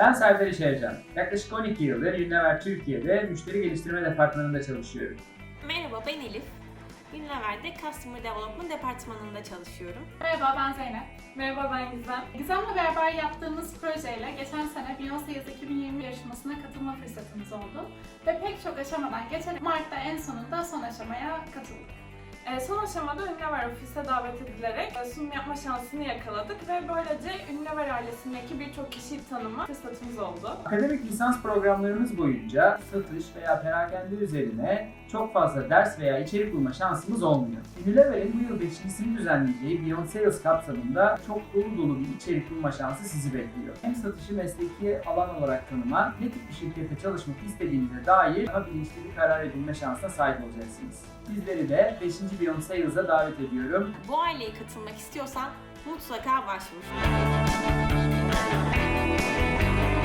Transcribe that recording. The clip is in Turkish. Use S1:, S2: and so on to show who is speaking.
S1: Ben Serdar İşercan. Yaklaşık 12 yıldır Unilever Türkiye'de müşteri geliştirme departmanında çalışıyorum.
S2: Merhaba ben Elif. Unilever'de Customer Development Departmanı'nda çalışıyorum.
S3: Merhaba ben Zeynep. Merhaba ben Gizem. Gizem'le beraber yaptığımız projeyle geçen sene Beyoncé Yaz 2020 yarışmasına katılma fırsatımız oldu. Ve pek çok aşamadan geçerek Mart'ta en sonunda son aşamaya katıldık.
S4: E, son aşamada Ünlüver ofise davet edilerek e, sunum yapma şansını yakaladık ve böylece Ünlüver ailesindeki birçok kişiyi tanıma fırsatımız oldu.
S1: Akademik lisans programlarımız boyunca satış veya perakende üzerine çok fazla ders veya içerik bulma şansımız olmuyor. Unilever'in bu yıl 5.sini düzenleyeceği Beyond Sales kapsamında çok dolu dolu bir içerik bulma şansı sizi bekliyor. Hem satışı mesleki alan olarak tanıma, ne tip bir şirkette çalışmak istediğinize dair daha bilinçli bir karar edinme şansına sahip olacaksınız. Sizleri de 5. Beyond Sales'a davet ediyorum.
S2: Bu aileye katılmak istiyorsan mutlaka başvur.